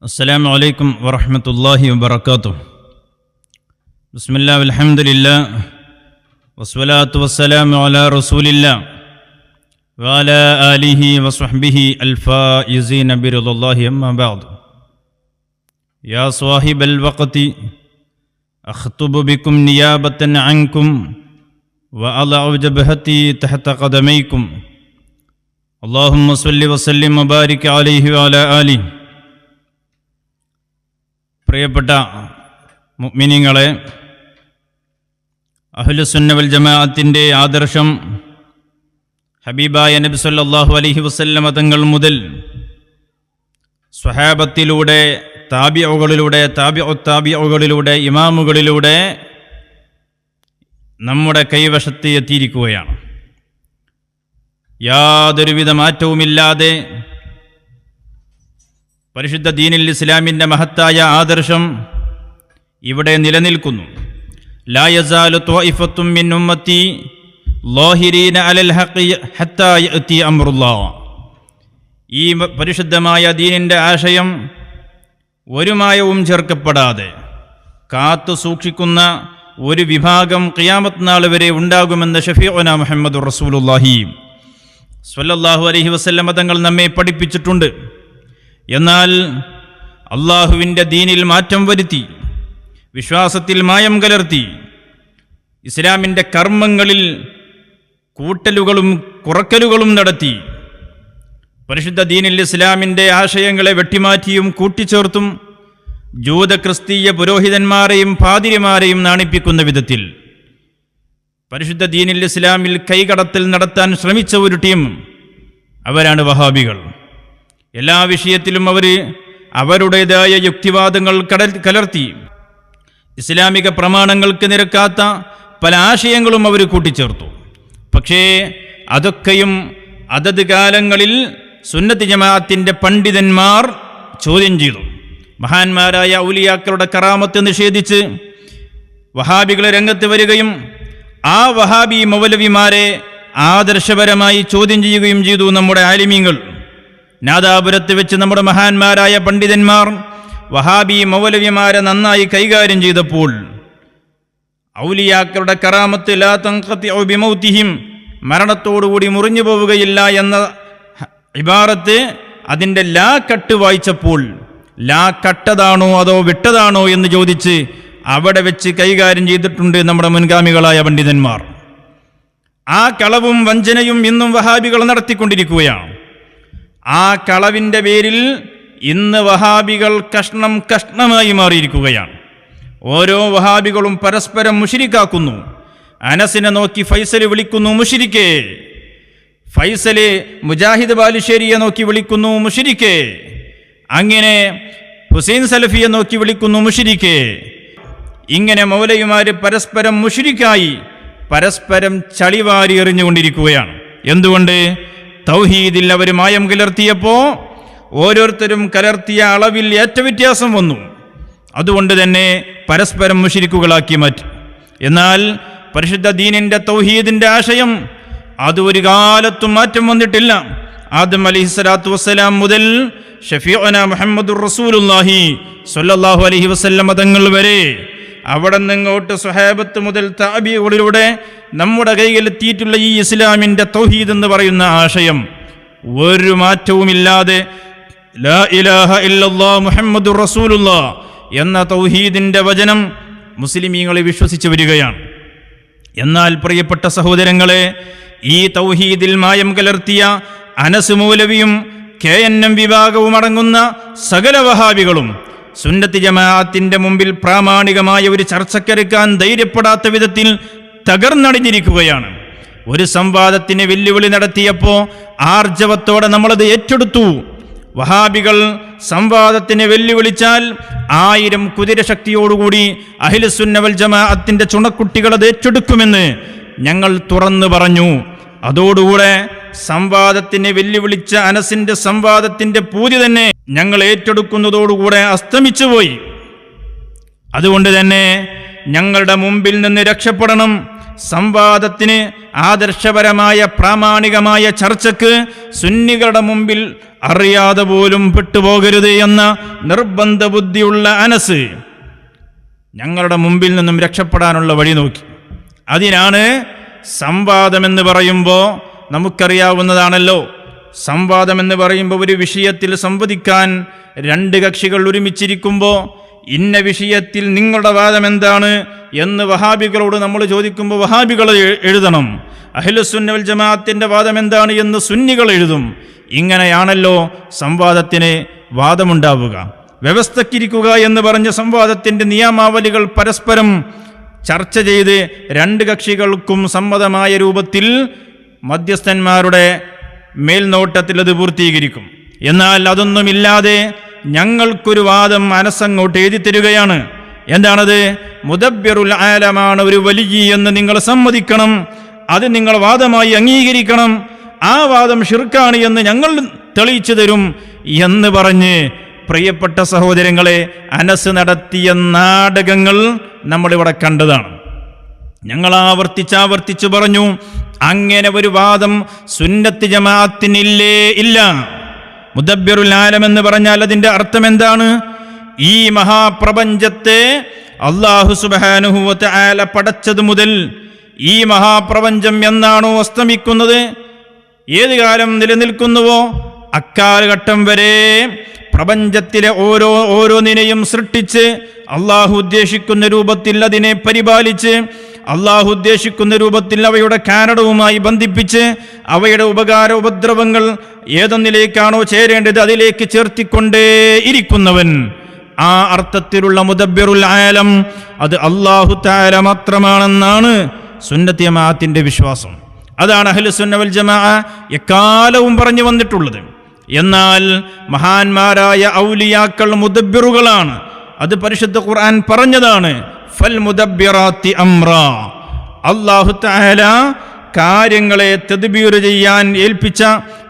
السلام عليكم ورحمة الله وبركاته. بسم الله والحمد لله والصلاة والسلام على رسول الله وعلى آله وصحبه الفائزين برضا الله أما بعد. يا صاحب الوقت أخطب بكم نيابة عنكم وأضع جبهتي تحت قدميكم. اللهم صل وسلم وبارك عليه وعلى آله പ്രിയപ്പെട്ട മിനിങ്ങളെ അഹുലുസുന്നവൽ ജമാഅത്തിന്റെ ആദർശം ഹബീബായ നബി സല്ലാഹു അലഹി വസല്ലമ തങ്ങൾ മുതൽ സ്വഹാബത്തിലൂടെ താബിഉകളിലൂടെ താബിഉ താബിഉകളിലൂടെ ഇമാമുകളിലൂടെ നമ്മുടെ കൈവശത്ത് എത്തിയിരിക്കുകയാണ്. യാതൊരുവിധ മാറ്റവുമില്ലാതെ പരിശുദ്ധ ദീനിൽ ഇസ്ലാമിന്റെ മഹത്തായ ആദർശം ഇവിടെ നിലനിൽക്കുന്നു. മിൻ ഉമ്മത്തി അലൽ ഹഖി ഈ പരിശുദ്ധമായ ദീനിന്റെ ആശയം ഒരു മായവും ചേർക്കപ്പെടാതെ കാത്തു സൂക്ഷിക്കുന്ന ഒരു വിഭാഗം ഖിയാമത്ത് നാൾ വരെ ഉണ്ടാകുമെന്ന് ഷഫീഒന മുഹമ്മദ് റസൂലുള്ളാഹി സ്വല്ലല്ലാഹു അലഹി വസല്ലമ തങ്ങൾ നമ്മെ പഠിപ്പിച്ചിട്ടുണ്ട്. എന്നാൽ അള്ളാഹുവിന്റെ ദീനിൽ മാറ്റം വരുത്തി വിശ്വാസത്തിൽ മായം കലർത്തി ഇസ്ലാമിന്റെ കർമ്മങ്ങളിൽ കൂട്ടലുകളും കുറക്കലുകളും നടത്തി പരിശുദ്ധ ദീനിൽ ഇസ്ലാമിന്റെ ആശയങ്ങളെ വെട്ടിമാറ്റിയും കൂട്ടിച്ചേർത്തും ജൂത ക്രിസ്തീയ പുരോഹിതന്മാരെയും പാതിരിമാരെയും നാണിപ്പിക്കുന്ന വിധത്തിൽ പരിശുദ്ധ ദീനിൽ ഇസ്ലാമിൽ കൈകടത്തൽ നടത്താൻ ശ്രമിച്ച ഒരു ടീം അവരാണ് വഹാബികൾ. എല്ലാ വിഷയത്തിലും അവർ അവരുടേതായ യുക്തിവാദങ്ങൾ കടൽ കലർത്തി. ഇസ്ലാമിക പ്രമാണങ്ങൾക്ക് നിരക്കാത്ത പല ആശയങ്ങളും അവർ കൂട്ടിച്ചേർത്തു. പക്ഷേ അതൊക്കെയും അതത് കാലങ്ങളിൽ സുന്നത്ത് ജമാഅത്തിന്റെ പണ്ഡിതന്മാർ ചോദ്യം ചെയ്തു. മഹാന്മാരായ ഔലിയാക്കളുടെ കറാമത്ത് നിഷേധിച്ച് വഹാബികളെ രംഗത്ത് വരികയും ആ വഹാബി മൗലവിമാരെ ആദർശപരമായി ചോദ്യം ചെയ്യുകയും ചെയ്തു നമ്മുടെ ആലിമീങ്ങൾ. നാദാപുരത്ത് വെച്ച് നമ്മുടെ മഹാന്മാരായ പണ്ഡിതന്മാർ വഹാബി മൗലവിമാരെ നന്നായി കൈകാര്യം ചെയ്തപ്പോൾ ഔലിയാക്കളുടെ കറാമത്ത് ലാ മരണത്തോടുകൂടി മുറിഞ്ഞു പോവുകയില്ല എന്ന ഇബാറത്ത് അതിന്റെ ലാ കട്ട് വായിച്ചപ്പോൾ ലാ കട്ടതാണോ അതോ വിട്ടതാണോ എന്ന് ചോദിച്ച് അവിടെ വെച്ച് കൈകാര്യം ചെയ്തിട്ടുണ്ട് നമ്മുടെ മുൻഗാമികളായ പണ്ഡിതന്മാർ. ആ കളവും വഞ്ചനയും ഇന്നും വഹാബികൾ നടത്തിക്കൊണ്ടിരിക്കുകയാണ്. ആ കളവിന്റെ പേരിൽ ഇന്ന് വഹാബികൾ കഷ്ണം കഷ്ണമായി മാറിയിരിക്കുകയാണ്. ഓരോ വഹാബികളും പരസ്പരം മുഷിരിക്കാക്കുന്നു. അനസിനെ നോക്കി ഫൈസൽ വിളിക്കുന്നു മുഷിരിക്കേ. ഫൈസൽ മുജാഹിദ് ബാലുശ്ശേരിയെ നോക്കി വിളിക്കുന്നു മുഷിരിക്കേ. അങ്ങനെ ഹുസൈൻ സലഫിയെ നോക്കി വിളിക്കുന്നു മുഷിരിക്കേ. ഇങ്ങനെ മൗലയുമാർ പരസ്പരം മുഷിരിക്കായി പരസ്പരം ചളിവാരി എറിഞ്ഞുകൊണ്ടിരിക്കുകയാണ്. എന്തുകൊണ്ട്? തൗഹീദിൽ അവർ മായം കലർത്തിയപ്പോ ഓരോരുത്തരും കലർത്തിയ അളവിൽ ഏറ്റവ്യത്യാസം വന്നു. അതുകൊണ്ട് തന്നെ പരസ്പരം മുഷിരിക്കുകളാക്കി മാറ്റി. എന്നാൽ പരിശുദ്ധ ദീനിന്റെ തൗഹീദിന്റെ ആശയം അത് ഒരു കാലത്തും മാറ്റം വന്നിട്ടില്ല. ആദം അലിഹിസ്സലാത്തു വസ്സലാം മുതൽ ഷഫീഅന മുഹമ്മദുർ റസൂലുള്ളാഹി സ്വല്ലല്ലാഹു അലൈഹി വസ്ല്ലം തങ്ങൾ വരെ അവിടെ നിങ്ങോട്ട് സ്വഹാബത്ത് മുതൽ താബികളിലൂടെ നമ്മുടെ കൈകളിലെത്തിയിട്ടുള്ള ഈ ഇസ്ലാമിന്റെ തൗഹീദ് എന്ന് പറയുന്ന ആശയം ഒരു മാറ്റവുമില്ലാതെ ലാ ഇലാഹ മുഹമ്മദുർ റസൂലുള്ള എന്ന തൗഹീദിന്റെ വചനം മുസ്ലിമീങ്ങളെ വിശ്വസിച്ച് വരികയാണ്. എന്നാൽ പ്രിയപ്പെട്ട സഹോദരങ്ങളെ ഈ തൗഹീദിൽ മായം കലർത്തിയ അനസ് മൗലവിയും കെ എൻ എം വിഭാഗവും അടങ്ങുന്ന സകല വഹാബികളും സുന്നത്ത് ജമാഅത്തിന്റെ മുമ്പിൽ പ്രാമാണികമായ ഒരു ചർച്ചക്കെടുക്കാൻ ധൈര്യപ്പെടാത്ത വിധത്തിൽ തകർന്നടിഞ്ഞിരിക്കുകയാണ്. ഒരു സംവാദത്തിന് വെല്ലുവിളി നടത്തിയപ്പോൾ ആർജവത്തോടെ നമ്മളത് ഏറ്റെടുത്തു. വഹാബികൾ സംവാദത്തിന് വെല്ലുവിളിച്ചാൽ ആയിരം കുതിരശക്തിയോടുകൂടി അഹിലസുന്നവൽ ജമാഅത്തിന്റെ ചുണക്കുട്ടികൾ അത് ഏറ്റെടുക്കുമെന്ന് ഞങ്ങൾ തുറന്നു പറഞ്ഞു. അതോടുകൂടെ സംവാദത്തിന് വെല്ലുവിളിച്ച അനസിന്റെ സംവാദത്തിന്റെ പൂതി തന്നെ ഞങ്ങൾ ഏറ്റെടുക്കുന്നതോടുകൂടെ അസ്തമിച്ചുപോയി. അതുകൊണ്ട് തന്നെ ഞങ്ങളുടെ മുമ്പിൽ നിന്ന് രക്ഷപ്പെടണം. സംവാദത്തിന് ആദർശപരമായ പ്രാമാണികമായ ചർച്ചക്ക് സുന്നികളുടെ മുമ്പിൽ അറിയാതെ പോലും പെട്ടുപോകരുത് എന്ന നിർബന്ധ ബുദ്ധിയുള്ള അനസ് ഞങ്ങളുടെ മുമ്പിൽ നിന്നും രക്ഷപ്പെടാനുള്ള വഴി നോക്കി. അതിനാണ് സംവാദമെന്ന് പറയുമ്പോൾ നമുക്കറിയാവുന്നതാണല്ലോ. സംവാദമെന്ന് പറയുമ്പോൾ ഒരു വിഷയത്തിൽ സംവദിക്കാൻ രണ്ട് കക്ഷികൾ ഒരുമിച്ചിരിക്കുമ്പോൾ ഇന്ന വിഷയത്തിൽ നിങ്ങളുടെ വാദം എന്താണ് എന്ന് വഹാബികളോട് നമ്മൾ ചോദിക്കുമ്പോൾ വഹാബികൾ എഴുതണം. അഹിലുസുന്നവൽ ജമാഅത്തിന്റെ വാദം എന്താണ് എന്ന് സുന്നികൾ എഴുതും. ഇങ്ങനെയാണല്ലോ സംവാദത്തിന് വാദമുണ്ടാവുക. വ്യവസ്ഥക്കിരിക്കുക എന്ന് പറഞ്ഞ സംവാദത്തിന്റെ നിയമാവലികൾ പരസ്പരം ചർച്ച ചെയ്ത് രണ്ട് കക്ഷികൾക്കും സമ്മതമായ രൂപത്തിൽ മധ്യസ്ഥന്മാരുടെ മേൽനോട്ടത്തിൽ അത് പൂർത്തീകരിക്കും. എന്നാൽ അതൊന്നുമില്ലാതെ ഞങ്ങൾക്കൊരു വാദം മനസ്സങ്ങോട്ട് എഴുതി തരികയാണ്. എന്താണത്? മുദബ്യറുൽ ആലമാണ് ഒരു വലിയ എന്ന് നിങ്ങൾ സമ്മതിക്കണം. അത് നിങ്ങൾ വാദമായി അംഗീകരിക്കണം. ആ വാദം ഷിർക്കാണ് എന്ന് ഞങ്ങൾ തെളിയിച്ചു തരും എന്ന് പറഞ്ഞ് പ്രിയപ്പെട്ട സഹോദരങ്ങളെ അനസ് നടത്തിയ നാടകങ്ങൾ നമ്മളിവിടെ കണ്ടതാണ്. ഞങ്ങൾ ആവർത്തിച്ചാവർത്തിച്ചു പറഞ്ഞു അങ്ങനെ ഒരു വാദം സുന്നത്ത് ജമാഅത്തിനില്ലേ ഇല്ല. മുദബ്ബിറുൽ ആലം എന്ന് പറഞ്ഞാൽ അതിന്റെ അർത്ഥം എന്താണ് ഈ മഹാപ്രപഞ്ചത്തെ അള്ളാഹു സുബാനുഹുവത്ത് ആല പടച്ചത് മുതൽ ഈ മഹാപ്രപഞ്ചം എന്നാണോ അസ്തമിക്കുന്നത്? ഏത് കാലം നിലനിൽക്കുന്നുവോ അക്കാലഘട്ടം വരെ പ്രപഞ്ചത്തിലെ ഓരോ ഓരോന്നിനെയും സൃഷ്ടിച്ച് അള്ളാഹു ഉദ്ദേശിക്കുന്ന രൂപത്തിൽ അതിനെ പരിപാലിച്ച് അള്ളാഹു ഉദ്ദേശിക്കുന്ന രൂപത്തിൽ അവയുടെ കാരണവുമായി ബന്ധിപ്പിച്ച് അവയുടെ ഉപകാര ഉപദ്രവങ്ങൾ ഏതൊന്നിലേക്കാണോ ചേരേണ്ടത് അതിലേക്ക് ചേർത്തിക്കൊണ്ടേ ഇരിക്കുന്നവൻ. ആ അർത്ഥത്തിലുള്ള മുദബ്ബിറുൽ ആലം അത് അള്ളാഹു താല മാത്രമാണെന്നാണ് സുന്നത്തിയമാത്തിന്റെ വിശ്വാസം. അതാണ് അഹ്ലുസുന്നവൽ ജമാ എക്കാലവും പറഞ്ഞു വന്നിട്ടുള്ളത്. എന്നാൽ മഹാന്മാരായ ഔലിയാക്കൾ മുദബ്ബിറുകളാണ്. അത് പരിശുദ്ധ ഖുർആൻ പറഞ്ഞതാണ്. ഫൽ മുദബ്ബിറാത്തി അംറ അല്ലാഹു തആല കാര്യങ്ങളെ തദ്ബീർ ചെയ്യാൻ ഏൽപ്പിച്ച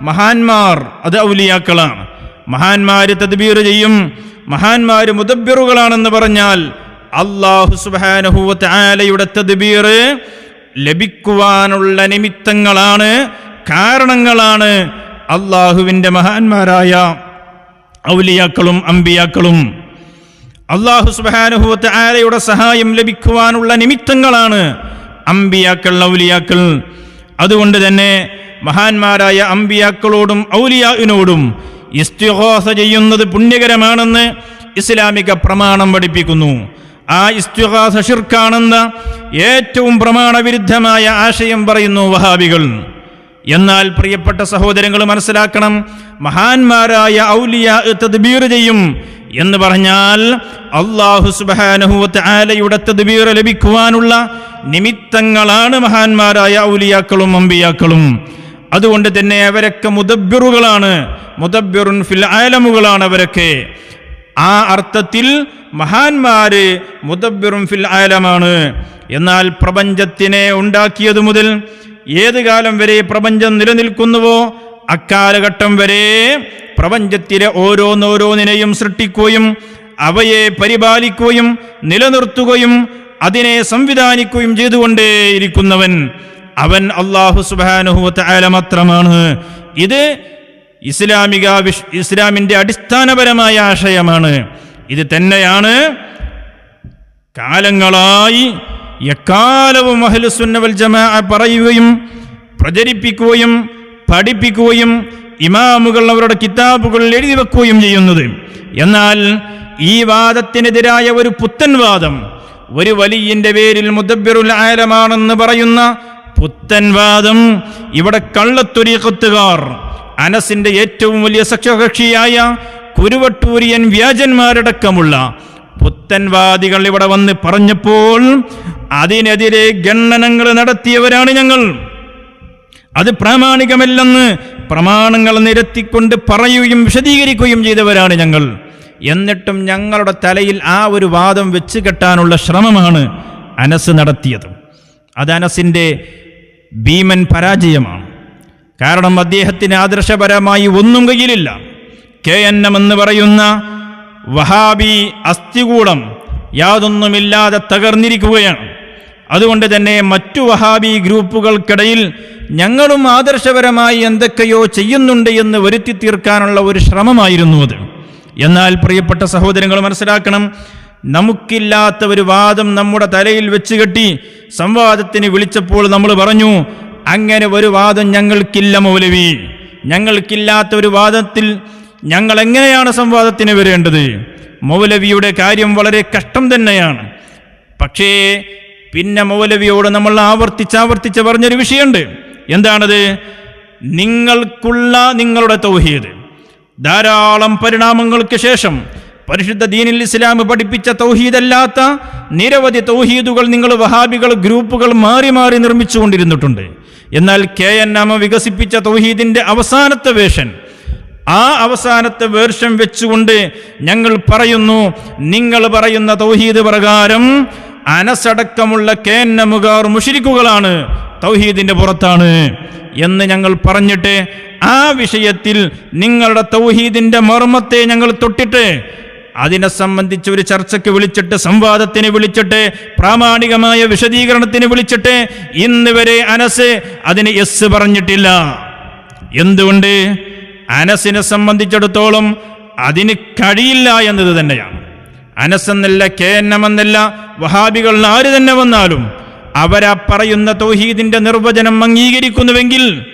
മഹാന്മാർ അത് ഔലിയാക്കളാണ്. മഹാന്മാര് തദ്ബീർ ചെയ്യും മഹാന്മാര് മുദബ്ബിറുകളാണെന്ന് പറഞ്ഞാൽ അള്ളാഹു തആലയുടെ തദ്ബീർ ലഭിക്കുവാനുള്ള നിമിത്തങ്ങളാണ് കാരണങ്ങളാണ് അള്ളാഹുവിന്റെ മഹാന്മാരായ ഔലിയാക്കളും അമ്പിയാക്കളും. അള്ളാഹു സുബാനുഭവത്തെ ആരയുടെ സഹായം ലഭിക്കുവാനുള്ള നിമിത്തങ്ങളാണ് അമ്പിയാക്കൾ ഔലിയാക്കൾ. അതുകൊണ്ട് തന്നെ മഹാന്മാരായ അമ്പിയാക്കളോടും ഔലിയാവിനോടും ഇസ്തിഹോസ ചെയ്യുന്നത് പുണ്യകരമാണെന്ന് ഇസ്ലാമിക പ്രമാണം പഠിപ്പിക്കുന്നു. ആ ഇസ്തിഹാസ ഷിർക്കാണെന്ന ഏറ്റവും പ്രമാണവിരുദ്ധമായ ആശയം പറയുന്നു വഹാബികൾ. എന്നാൽ പ്രിയപ്പെട്ട സഹോദരങ്ങൾ മനസ്സിലാക്കണം മഹാന്മാരായ ഔലിയ തദ്ബീർ ചെയ്യും എന്ന് പറഞ്ഞാൽ അള്ളാഹു സുബാനഹുവത്ത് ആലയുടെ തദ്ബീർ ലഭിക്കുവാനുള്ള നിമിത്തങ്ങളാണ് മഹാന്മാരായ ഔലിയാക്കളും അമ്പിയാക്കളും അതുകൊണ്ട് തന്നെ അവരൊക്കെ മുദബ്ബിറുകളാണ്. മുദബ്ബിറുൻ ഫിൽ ആലമുകളാണ് അവരൊക്കെ. ആ അർത്ഥത്തിൽ മഹാന്മാര് മുദബ്ബിറും ഫിൽ ആലമാണ്. എന്നാൽ പ്രപഞ്ചത്തിനെ ഉണ്ടാക്കിയതു മുതൽ ഏത് കാലം വരെ പ്രപഞ്ചം നിലനിൽക്കുന്നുവോ അക്കാലഘട്ടം വരെ പ്രപഞ്ചത്തിലെ ഓരോന്നോരോന്നിനെയും സൃഷ്ടിക്കുകയും അവയെ പരിപാലിക്കുകയും നിലനിർത്തുകയും അതിനെ സംവിധാനിക്കുകയും ചെയ്തുകൊണ്ടേയിരിക്കുന്നവൻ അവൻ അള്ളാഹു സുബാനുഹുല മാത്രമാണ്. ഇത് ഇസ്ലാമിക വിഷ് ഇസ്ലാമിന്റെ അടിസ്ഥാനപരമായ ആശയമാണ്. ഇത് തന്നെയാണ് കാലങ്ങളായി എക്കാലവും അഹ്ലുസുന്നവൽ ജമാ പറയുകയും പ്രചരിപ്പിക്കുകയും പഠിപ്പിക്കുകയും ഇമാമുകൾ അവരുടെ കിതാബുകളിൽ എഴുതി വെക്കുകയും ചെയ്യുന്നത്. എന്നാൽ ഈ വാദത്തിനെതിരായ ഒരു പുത്തൻ വാദം ഒരു വലിയന്റെ പേരിൽ മുദബ്ബിറുൽ ആലമാണെന്ന് പറയുന്ന പുത്തൻ വാദം ഇവിടെ കള്ളത്തൊരീക്കത്തുകാർ അനസിന്റെ ഏറ്റവും വലിയ സഖ്യകക്ഷിയായ കുരുവട്ടൂരിയൻ വ്യാജന്മാരടക്കമുള്ള പുത്തൻവാദികൾ ഇവിടെ വന്ന് പറഞ്ഞപ്പോൾ അതിനെതിരെ ഗണ്ണനങ്ങൾ നടത്തിയവരാണ് ഞങ്ങൾ. അത് പ്രാമാണികമല്ലെന്ന് പ്രമാണങ്ങൾ നിരത്തിക്കൊണ്ട് പറയുകയും വിശദീകരിക്കുകയും ചെയ്തവരാണ് ഞങ്ങൾ. എന്നിട്ടും ഞങ്ങളുടെ തലയിൽ ആ ഒരു വാദം വെച്ച് കെട്ടാനുള്ള ശ്രമമാണ് അനസ് നടത്തിയത്. അത് അനസിന്റെ ഭീമൻ പരാജയമാണ്. കാരണം അദ്ദേഹത്തിന് ആദർശപരമായി ഒന്നും കയ്യിലില്ല. കെ എൻ എം എന്ന് പറയുന്ന വഹാബി അസ്ഥികൂടം യാതൊന്നുമില്ലാതെ തകർന്നിരിക്കുകയാണ്. അതുകൊണ്ട് തന്നെ മറ്റു വഹാബി ഗ്രൂപ്പുകൾക്കിടയിൽ ഞങ്ങളും ആദർശപരമായി എന്തൊക്കെയോ ചെയ്യുന്നുണ്ട് എന്ന് വരുത്തി തീർക്കാനുള്ള ഒരു ശ്രമമായിരുന്നു അത്. എന്നാൽ പ്രിയപ്പെട്ട സഹോദരങ്ങൾ മനസ്സിലാക്കണം നമുക്കില്ലാത്ത ഒരു വാദം നമ്മുടെ തലയിൽ വെച്ച് കെട്ടി സംവാദത്തിന് വിളിച്ചപ്പോൾ നമ്മൾ പറഞ്ഞു അങ്ങനെ ഒരു വാദം ഞങ്ങൾക്കില്ല മൗലവി. ഞങ്ങൾക്കില്ലാത്ത ഒരു വാദത്തിൽ ഞങ്ങൾ എങ്ങനെയാണ് സംവാദത്തിന് വരേണ്ടത്? മൗലവിയുടെ കാര്യം വളരെ കഷ്ടം തന്നെയാണ്. പക്ഷേ പിന്നെ മൗലവിയോട് നമ്മൾ ആവർത്തിച്ച് ആവർത്തിച്ച് പറഞ്ഞൊരു വിഷയമുണ്ട്. എന്താണത്? നിങ്ങൾക്കുള്ള നിങ്ങളുടെ തൗഹീദ്. ധാരാളം പരിണാമങ്ങൾക്ക് ശേഷം പരിശുദ്ധ ദീനിൽ ഇസ്ലാം പഠിപ്പിച്ച തൗഹീദല്ലാത്ത നിരവധി തൗഹീദുകൾ നിങ്ങൾ വഹാബികൾ ഗ്രൂപ്പുകൾ മാറി മാറി നിർമ്മിച്ചുകൊണ്ടിരുന്നിട്ടുണ്ട്. എന്നാൽ കെ എൻ നാമ വികസിപ്പിച്ച തൗഹീദിന്റെ അവസാനത്തെ വേഷൻ ആ അവസാനത്തെ വേർഷം വെച്ചുകൊണ്ട് ഞങ്ങൾ പറയുന്നു നിങ്ങൾ പറയുന്ന തൗഹീദ് പ്രകാരം അനസടക്കമുള്ള കേന്നമുകാർ മുഷിരിക്കുകളാണ് തൗഹീദിന്റെ പുറത്താണ്. എന്ന് ഞങ്ങൾ പറഞ്ഞിട്ട് ആ വിഷയത്തിൽ നിങ്ങളുടെ തൗഹീദിന്റെ മർമ്മത്തെ ഞങ്ങൾ തൊട്ടിട്ട് അതിനെ സംബന്ധിച്ച് ഒരു ചർച്ചയ്ക്ക് വിളിച്ചിട്ട് സംവാദത്തിന് വിളിച്ചിട്ട് പ്രാമാണികമായ വിശദീകരണത്തിന് വിളിച്ചിട്ട് ഇന്ന് വരെ അനസ് അതിന് എസ് പറഞ്ഞിട്ടില്ല. എന്തുകൊണ്ട്? അനസിനെ സംബന്ധിച്ചിടത്തോളം അതിന് കഴിയില്ല എന്നത് തന്നെയാണ്. അനസ് എന്നല്ല കെ എൻ എം എന്നല്ല വഹാബികൾ ആര് തന്നെ വന്നാലും അവരാ പറയുന്ന തൗഹീദിന്റെ നിർവചനം അംഗീകരിക്കുന്നുവെങ്കിൽ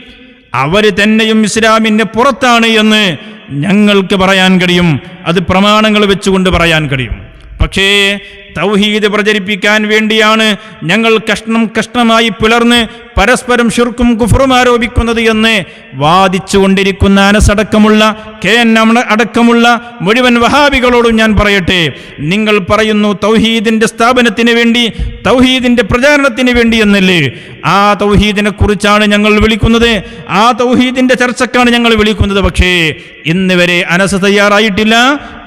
അവർ തന്നെയും ഇസ്ലാമിന്റെ പുറത്താണ് എന്ന് ഞങ്ങൾക്ക് പറയാൻ കഴിയും. അത് പ്രമാണങ്ങൾ വെച്ചുകൊണ്ട് പറയാൻ കഴിയും. പക്ഷേ തൗഹീദ് പ്രചരിപ്പിക്കാൻ വേണ്ടിയാണ് ഞങ്ങൾ കഷ്ണം കഷ്ണമായി പുലർന്ന് പരസ്പരം ഷുർക്കും കുഫറും ആരോപിക്കുന്നത് എന്ന് വാദിച്ചുകൊണ്ടിരിക്കുന്ന അനസടക്കമുള്ള കെ എൻ അടക്കമുള്ള മുഴുവൻ വഹാബികളോടും ഞാൻ പറയട്ടെ. നിങ്ങൾ പറയുന്നു തൗഹീദിന്റെ സ്ഥാപനത്തിന് വേണ്ടി തൗഹീദിന്റെ പ്രചാരണത്തിന് വേണ്ടി എന്നല്ലേ? ആ തൗഹീദിനെ കുറിച്ചാണ് ഞങ്ങൾ വിളിക്കുന്നത്. ആ തൗഹീദിന്റെ ചർച്ചക്കാണ് ഞങ്ങൾ വിളിക്കുന്നത്. പക്ഷേ ഇന്ന് വരെ അനസ് തയ്യാറായിട്ടില്ല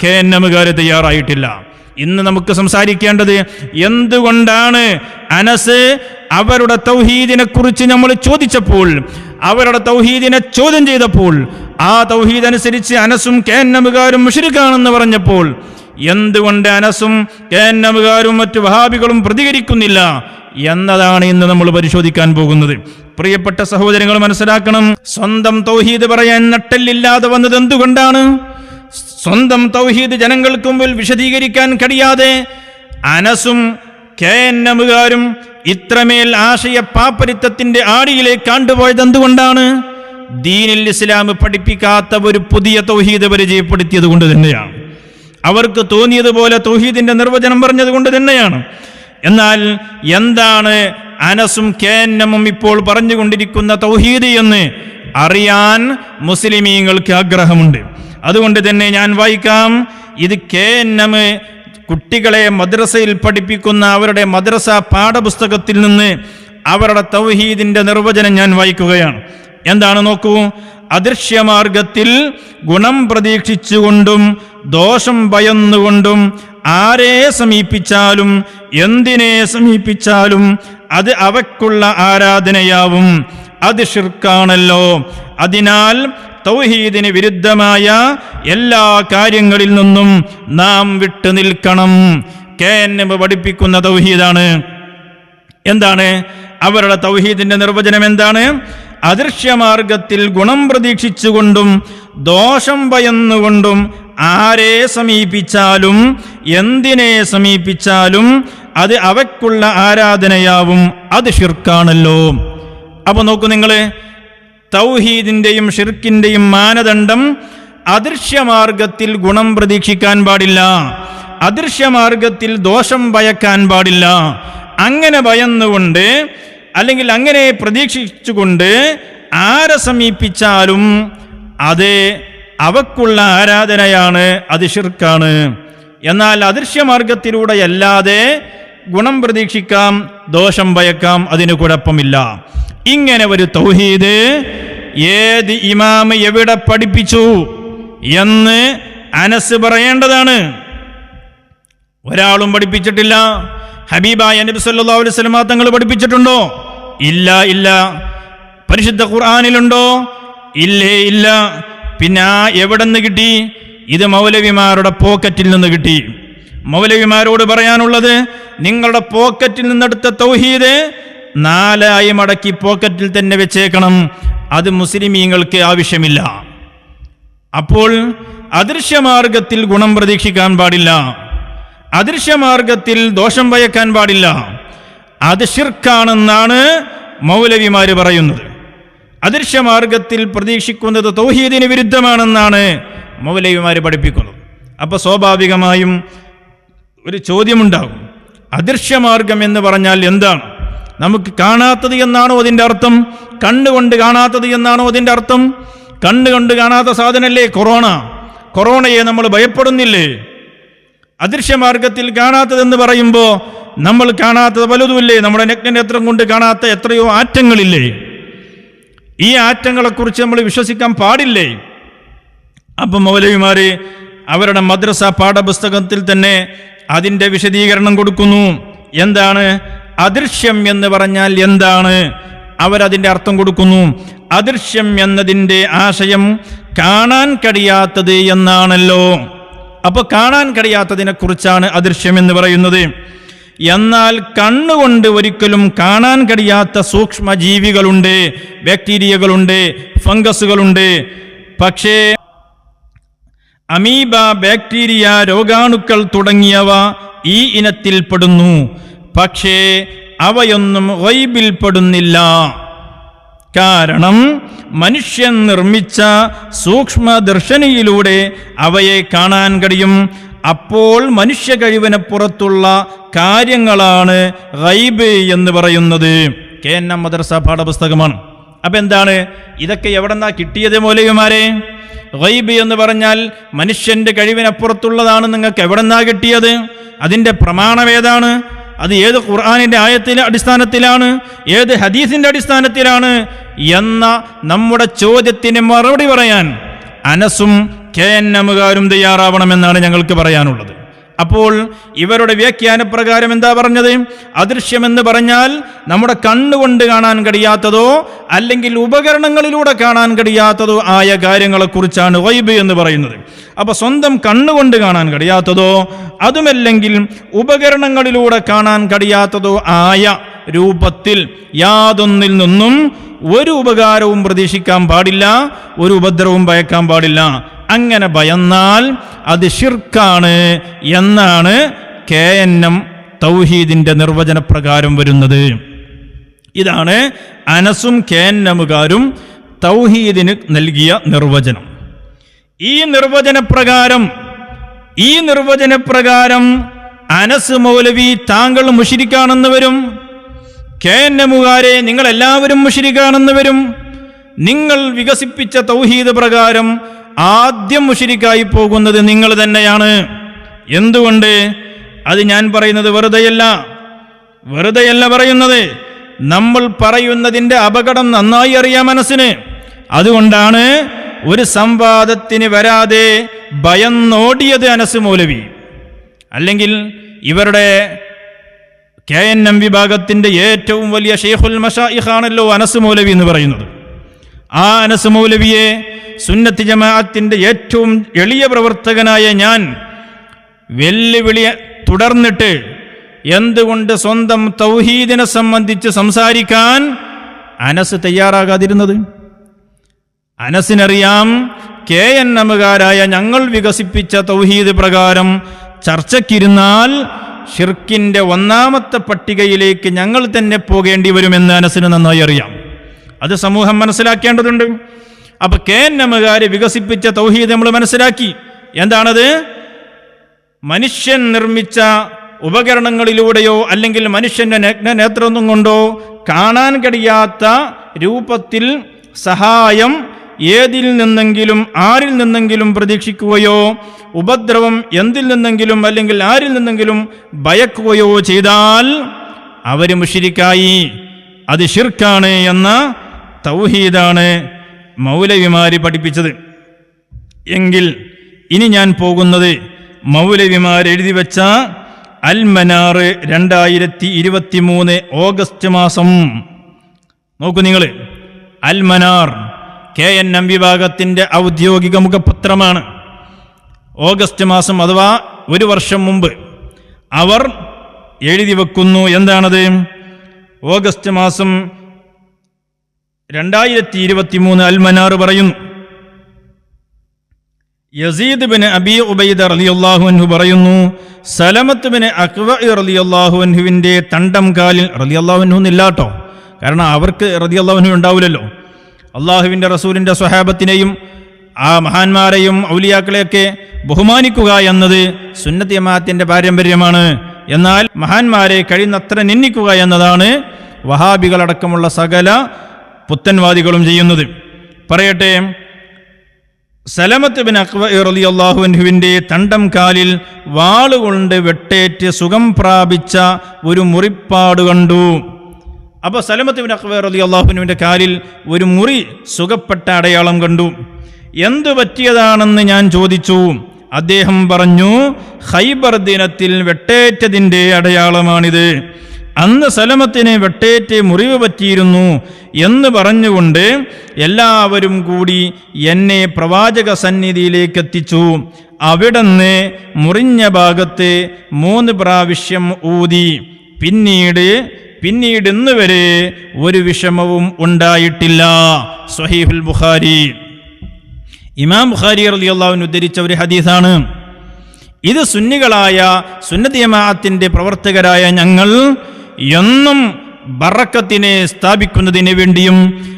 കെ എൻ എമ്മുകാർ തയ്യാറായിട്ടില്ല. ഇന്ന് നമുക്ക് സംസാരിക്കേണ്ടത് എന്തുകൊണ്ടാണ് അനസ് അവരുടെ തൗഹീദിനെ കുറിച്ച് നമ്മൾ ചോദിച്ചപ്പോൾ അവരുടെ തൗഹീദിനെ ചോദ്യം ചെയ്തപ്പോൾ ആ തൗഹീദ് അനുസരിച്ച് അനസും കേന്നമുകാരും മുഷിരിക്കാണെന്ന് പറഞ്ഞപ്പോൾ എന്തുകൊണ്ട് അനസും കേന്നമുകാരും മറ്റു വഹാബികളും പ്രതികരിക്കുന്നില്ല എന്നതാണ് ഇന്ന് നമ്മൾ പരിശോധിക്കാൻ പോകുന്നത്. പ്രിയപ്പെട്ട സഹോദരങ്ങൾ മനസ്സിലാക്കണം സ്വന്തം തൗഹീദ് പറയാൻ നട്ടല്ലില്ലാതെ വന്നത് എന്തുകൊണ്ടാണ്? സ്വന്തം തൗഹീദ് ജനങ്ങൾക്ക് മുമ്പിൽ വിശദീകരിക്കാൻ കഴിയാതെ അനസും കെ എൻ എമ്മുകാരും ഇത്രമേൽ ആശയ പാപ്പരിത്തത്തിന്റെ ആടിയിലേക്ക് കണ്ടുപോയത് എന്തുകൊണ്ടാണ്? ദീനിൽ ഇസ്ലാം പഠിപ്പിക്കാത്ത ഒരു പുതിയ തൗഹീദ് പരിചയപ്പെടുത്തിയത് കൊണ്ട് തന്നെയാണ്. അവർക്ക് തോന്നിയതുപോലെ തൗഹീദിന്റെ നിർവചനം പറഞ്ഞത് കൊണ്ട് തന്നെയാണ്. എന്നാൽ എന്താണ് അനസും കെ എൻ എമ്മും ഇപ്പോൾ പറഞ്ഞുകൊണ്ടിരിക്കുന്ന തൗഹീദ് എന്ന് അറിയാൻ മുസ്ലിമീങ്ങൾക്ക് ആഗ്രഹമുണ്ട്. അതുകൊണ്ട് തന്നെ ഞാൻ വായിക്കാം. ഇത് കെ എൻ എം കുട്ടികളെ മദ്രസയിൽ പഠിപ്പിക്കുന്ന അവരുടെ മദ്രസ പാഠപുസ്തകത്തിൽ നിന്ന് അവരുടെ തൗഹീദിന്റെ നിർവചനം ഞാൻ വായിക്കുകയാണ്. എന്താണ് നോക്കൂ? അദൃശ്യമാർഗത്തിൽ ഗുണം പ്രതീക്ഷിച്ചുകൊണ്ടും ദോഷം ഭയന്നുകൊണ്ടും ആരെ സമീപിച്ചാലും എന്തിനെ സമീപിച്ചാലും അത് അവക്കുള്ള ആരാധനയാവും. അത് ഷിർക്കാണല്ലോ. അതിനാൽ തൗഹീദിന് വിരുദ്ധമായ എല്ലാ കാര്യങ്ങളിൽ നിന്നും നാം വിട്ടു നിൽക്കണം. കെ എൻ എം പഠിപ്പിക്കുന്ന തൗഹീദാണ്. എന്താണ്? അവരുടെ തൗഹീദിന്റെ നിർവചനം എന്താണ്? അദൃശ്യമാർഗത്തിൽ ഗുണം പ്രതീക്ഷിച്ചുകൊണ്ടും ദോഷം ഭയന്നുകൊണ്ടും ആരെ സമീപിച്ചാലും എന്തിനെ സമീപിച്ചാലും അത് അവക്കുള്ള ആരാധനയാവും. അത് ഷിർക്കാണല്ലോ അപ്പൊ നോക്കൂ നിങ്ങൾ തൗഹീദിന്റെയും ഷിർക്കിന്റെയും മാനദണ്ഡം അദൃശ്യമാർഗത്തിൽ ഗുണം പ്രതീക്ഷിക്കാൻ പാടില്ല. അദൃശ്യമാർഗത്തിൽ ദോഷം ഭയക്കാൻ പാടില്ല. അങ്ങനെ ഭയന്നുകൊണ്ട് അല്ലെങ്കിൽ അങ്ങനെ പ്രതീക്ഷിച്ചുകൊണ്ട് ആരെ സമീപിച്ചാലും അത് അവക്കുള്ള ആരാധനയാണ് അത് ഷിർക്കാണ്. എന്നാൽ അദൃശ്യമാർഗത്തിലൂടെ അല്ലാതെ ഗുണം പ്രതീക്ഷിക്കാം ദോഷം ഭയക്കാം അതിന് കുഴപ്പമില്ല. ഇങ്ങനെ ഒരു തൗഹീദ് ഏത് ഇമാമ് എവിടെ പഠിപ്പിച്ചു എന്ന് അനസ് പറയേണ്ടതാണ്. ഒരാളും പഠിപ്പിച്ചിട്ടില്ല. ഹബീബായ നബി സല്ലല്ലാഹു അലൈഹി വസല്ലം തങ്ങൾ പഠിപ്പിച്ചിട്ടുണ്ടോ? ഇല്ല ഇല്ല. പരിശുദ്ധ ഖുർആനിലുണ്ടോ? ഇല്ലേ ഇല്ല. പിന്നെ എവിടെ നിന്ന് കിട്ടി? ഇത് മൗലവിമാരുടെ പോക്കറ്റിൽ നിന്ന് കിട്ടി. മൗലവിമാരോട് പറയാനുള്ളത് നിങ്ങളുടെ പോക്കറ്റിൽ നിന്നെടുത്ത തൗഹീദ് നാലായി മടക്കി പോക്കറ്റിൽ തന്നെ വെച്ചേക്കണം. അത് മുസ്ലിമീങ്ങൾക്ക് ആവശ്യമില്ല. അപ്പോൾ അദൃശ്യമാർഗത്തിൽ ഗുണം പ്രതീക്ഷിക്കാൻ പാടില്ല. അദൃശ്യമാർഗത്തിൽ ദോഷം വയക്കാൻ പാടില്ല. അത് ഷിർക്കാണെന്നാണ് മൗലവിമാര് പറയുന്നത്. അദൃശ്യമാർഗത്തിൽ പ്രതീക്ഷിക്കുന്നത് തൗഹീദിന് വിരുദ്ധമാണെന്നാണ് മൗലവിമാർ പഠിപ്പിക്കുന്നത്. അപ്പോൾ സ്വാഭാവികമായും ഒരു ചോദ്യമുണ്ടാകും. അദൃശ്യമാർഗം എന്ന് പറഞ്ഞാൽ എന്താണ്? നമുക്ക് കാണാത്തത് എന്നാണോ അതിന്റെ അർത്ഥം? കണ്ണുകൊണ്ട് കാണാത്തത് എന്നാണോ അതിന്റെ അർത്ഥം? കണ്ണുകൊണ്ട് കാണാത്ത സാധനമല്ലേ? കൊറോണ. കൊറോണയെ നമ്മൾ ഭയപ്പെടുന്നില്ലേ? അദൃശ്യമാർഗത്തിൽ കാണാത്തതെന്ന് പറയുമ്പോൾ നമ്മൾ കാണാത്തത് പലതുമില്ലേ? നമ്മുടെ നഗ്നനേത്രം കൊണ്ട് കാണാത്ത എത്രയോ ആറ്റങ്ങളില്ലേ? ഈ ആറ്റങ്ങളെക്കുറിച്ച് നമ്മൾ വിശ്വസിക്കാൻ പാടില്ലേ? അപ്പം മൗലവിമാര് അവരുടെ മദ്രസ പാഠപുസ്തകത്തിൽ തന്നെ അതിന്റെ വിശദീകരണം കൊടുക്കുന്നു. എന്താണ്? അദൃശ്യം എന്ന് പറഞ്ഞാൽ എന്താണ്? അവരതിന്റെ അർത്ഥം കൊടുക്കുന്നു. അദൃശ്യം എന്നതിന്റെ ആശയം കാണാൻ കഴിയാത്തത് എന്നാണല്ലോ. അപ്പോൾ കാണാൻ കഴിയാത്തതിനെ കുറിച്ചാണ് അദൃശ്യം എന്ന് പറയുന്നത്. എന്നാൽ കണ്ണുകൊണ്ട് ഒരിക്കലും കാണാൻ കഴിയാത്ത സൂക്ഷ്മ ജീവികളുണ്ട് ബാക്ടീരിയകളുണ്ട് ഫംഗസുകളുണ്ട്. പക്ഷേ അമീബ ബാക്ടീരിയ രോഗാണുക്കൾ തുടങ്ങിയവ ഈ ഇനത്തിൽപ്പെടുന്നു പക്ഷേ അവയൊന്നും വൈബിൽപ്പെടുന്നില്ല കാരണം മനുഷ്യൻ നിർമ്മിച്ച സൂക്ഷ്മദർശനിയിലൂടെ അവയെ കാണാൻ കഴിയും. അപ്പോൾ മനുഷ്യ കഴിവിന് പുറത്തുള്ള കാര്യങ്ങളാണ് റൈബ് എന്ന് പറയുന്നത്. കെ എൻ എം മദർസ പാഠപുസ്തകമാണ്. അപ്പൊ എന്താണ്? ഇതൊക്കെ എവിടെന്നാ കിട്ടിയത് മൗലവിമാരെ? ഗൈബ് എന്ന് പറഞ്ഞാൽ മനുഷ്യന്റെ കഴിവിനപ്പുറത്തുള്ളതാണ് നിങ്ങൾക്ക് എവിടെന്നാ കിട്ടിയത്? അതിന്റെ പ്രമാണം ഏതാണ്? അത് ഏത് ഖുർആാനിന്റെ ആയത്തിലെ അടിസ്ഥാനത്തിലാണ്? ഏത് ഹദീസിന്റെ അടിസ്ഥാനത്തിലാണ്? എന്ന നമ്മുടെ ചോദ്യത്തിന് മറുപടി പറയാൻ അനസും കെ എൻ എമ്മുകാരും തയ്യാറാവണമെന്നാണ് ഞങ്ങൾക്ക് പറയാനുള്ളത്. അപ്പോൾ ഇവരുടെ വ്യാഖ്യാന പ്രകാരം എന്താ പറഞ്ഞത്? അദൃശ്യമെന്ന് പറഞ്ഞാൽ നമ്മുടെ കണ്ണുകൊണ്ട് കാണാൻ കഴിയാത്തതോ അല്ലെങ്കിൽ ഉപകരണങ്ങളിലൂടെ കാണാൻ കഴിയാത്തതോ ആയ കാര്യങ്ങളെക്കുറിച്ചാണ് വൈബ് എന്ന് പറയുന്നത്. അപ്പോൾ സ്വന്തം കണ്ണുകൊണ്ട് കാണാൻ കഴിയാത്തതോ അതുമല്ലെങ്കിൽ ഉപകരണങ്ങളിലൂടെ കാണാൻ കഴിയാത്തതോ ആയ രൂപത്തിൽ യാതൊന്നിൽ നിന്നും ഒരു ഉപകാരവും പ്രതീക്ഷിക്കാൻ പാടില്ല ഒരു ഉപദ്രവവും ഭയക്കാൻ പാടില്ല. അങ്ങനെ ഭയന്നാൽ അത് ഷിർക്കാണ് എന്നാണ് കെ എൻ എം തൗഹീദിന്റെ നിർവചനപ്രകാരം വരുന്നത്. ഇതാണ് അനസും കെ എൻ എമ്മുകാരും തൗഹീദിന് നൽകിയ നിർവചനം. ഈ നിർവചനപ്രകാരം ഈ നിർവചനപ്രകാരം അനസ് മൗലവി താങ്കൾ മുഷിരിക്കാണെന്ന് വരും. കെ എൻ എമ്മുകാരെ നിങ്ങളെല്ലാവരും മുഷിരിക്കാണെന്ന് വരും. നിങ്ങൾ വികസിപ്പിച്ച തൗഹീദ് പ്രകാരം ആദ്യം മുഷിരിക്കായി പോകുന്നത് നിങ്ങൾ തന്നെയാണ്. എന്തുകൊണ്ട്? അത് ഞാൻ പറയുന്നത് വെറുതെയല്ല. വെറുതെയല്ല പറയുന്നത്. നമ്മൾ പറയുന്നതിന്റെ അപകടം നന്നായി അറിയാം മനസ്സിന്. അതുകൊണ്ടാണ് ഒരു സംവാദത്തിന് വരാതെ ഭയന്നോടിയത് അനസ് മൗലവി. അല്ലെങ്കിൽ ഇവരുടെ കെ എൻ എം വിഭാഗത്തിന്റെ ഏറ്റവും വലിയ ഷെയ്ഖുൽ മഷായിഖാണല്ലോ അനസ് മൗലവി എന്ന് പറയുന്നത്. ആ അനസ് മൗലവിയെ സുന്നത്തി ജമാഅത്തിന്റെ ഏറ്റവും എളിയ പ്രവർത്തകനായ ഞാൻ വെല്ലുവിളി തുടർന്നിട്ട് എന്തുകൊണ്ട് സ്വന്തം തൗഹീദിനെ സംബന്ധിച്ച് സംസാരിക്കാൻ അനസ് തയ്യാറാകാതിരുന്നത്? അനസിനറിയാം കെ എൻ എമ്മുകാരായ ഞങ്ങൾ വികസിപ്പിച്ച തൗഹീദ് പ്രകാരം ചർച്ചയ്ക്കിരുന്നാൽ ഷിർക്കിന്റെ ഒന്നാമത്തെ പട്ടികയിലേക്ക് ഞങ്ങൾ തന്നെ പോകേണ്ടി വരുമെന്ന് അനസിന് നന്നായി അറിയാം. അത് സമൂഹം മനസ്സിലാക്കേണ്ടതുണ്ട്. അപ്പൊ കെ എൻ എമ്മുകാർ വികസിപ്പിച്ച തൗഹീദ് നമ്മൾ മനസ്സിലാക്കി. എന്താണത്? മനുഷ്യൻ നിർമ്മിച്ച ഉപകരണങ്ങളിലൂടെയോ അല്ലെങ്കിൽ മനുഷ്യന്റെ നഗ്ന കൊണ്ടോ കാണാൻ കഴിയാത്ത രൂപത്തിൽ സഹായം ഏതിൽ നിന്നെങ്കിലും ആരിൽ നിന്നെങ്കിലും പ്രതീക്ഷിക്കുകയോ ഉപദ്രവം എന്തിൽ നിന്നെങ്കിലും അല്ലെങ്കിൽ ആരിൽ നിന്നെങ്കിലും ഭയക്കുകയോ ചെയ്താൽ അവർ മുഷിരിക്കായി. അത് ഷിർക്കാണ് എന്ന തൗഹീദാണ്. മൗലവിമാര് പഠിപ്പിച്ചത്. എങ്കിൽ ഇനി ഞാൻ പോകുന്നത് മൗലവിമാർ എഴുതി വെച്ച അൽമനാറ് രണ്ടായിരത്തി ഇരുപത്തി മൂന്ന് ഓഗസ്റ്റ് മാസം. നോക്കൂ നിങ്ങൾ അൽമനാർ കെ എൻ എം വിഭാഗത്തിന്റെ ഔദ്യോഗിക മുഖപത്രമാണ്. ഓഗസ്റ്റ് മാസം അഥവാ ഒരു വർഷം മുമ്പ് അവർ എഴുതി വെക്കുന്നു. എന്താണത്? ഓഗസ്റ്റ് മാസം രണ്ടായിരത്തി ഇരുപത്തി മൂന്ന് അൽമനാർ പറയുന്നു. യസീദ് ബിൻ അബി ഉബൈദ റളിയല്ലാഹു അൻഹു പറയുന്നു സലമത്ത് ബിൻ അക്വ റളിയല്ലാഹു അൻഹുവിന്റെ തണ്ടം കാലിൽ റളിയല്ലാഹു അൻഹു എന്നില്ലാട്ടോ കാരണം അവർക്ക് റളിയല്ലാഹു അൻഹു ഉണ്ടാവില്ലല്ലോ. അള്ളാഹുവിന്റെ റസൂലിന്റെ സ്വഹാബത്തിനെയും ആ മഹാന്മാരെയും ഔലിയാക്കളെയൊക്കെ ബഹുമാനിക്കുക എന്നത് സുന്നത്ത് ജമാഅത്തിന്റെ പാരമ്പര്യമാണ്. എന്നാൽ മഹാന്മാരെ കഴിയുന്നത്ര നിന്ദിക്കുക എന്നതാണ് വഹാബികളടക്കമുള്ള സകല പുത്തൻവാദികളും ചെയ്യുന്നത്. പറയട്ടെ സലമത്ത് ബിൻ അക്വ റളിയല്ലാഹുവിന്റെ തണ്ടം കാലിൽ വാളുകൊണ്ട് വെട്ടേറ്റ് സുഖം പ്രാപിച്ച ഒരു മുറിപ്പാട് കണ്ടു. അപ്പോൾ സലമത്ത് ബിൻ അക്ബർ അലി അള്ളാഹുവിന്റെ കാലിൽ ഒരു മുറി സുഖപ്പെട്ട അടയാളം കണ്ടു. എന്തു പറ്റിയതാണെന്ന് ഞാൻ ചോദിച്ചു. അദ്ദേഹം പറഞ്ഞു ഹൈബർ ദിനത്തിൽ വെട്ടേറ്റതിന്റെ അടയാളമാണിത്. അന്ന് സലമത്തിന് വെട്ടേറ്റ് മുറിവ് പറ്റിയിരുന്നു എന്ന് പറഞ്ഞുകൊണ്ട് എല്ലാവരും കൂടി എന്നെ പ്രവാചക സന്നിധിയിലേക്ക് എത്തിച്ചു അവിടുന്ന് മുറിഞ്ഞ ഭാഗത്ത് മൂന്ന് പ്രാവശ്യം ഊതി. പിന്നീട് പിന്നീട് ഇന്ന് വരെ ഒരു വിഷമവും ഉണ്ടായിട്ടില്ല. സഹീഫുൽ ബുഖാരി. ഇമാം ബുഖാരി റളിയല്ലാഹു ഉദ്ധരിച്ച ഒരു ഹദീസാണ്. ഇത് സുന്നികളായ സുന്നത്ത് ജമാഅത്തിന്റെ പ്രവർത്തകരായ ഞങ്ങൾ എന്നും ബറക്കത്തിനെ സ്ഥാപിക്കുന്നതിന് വേണ്ടിയും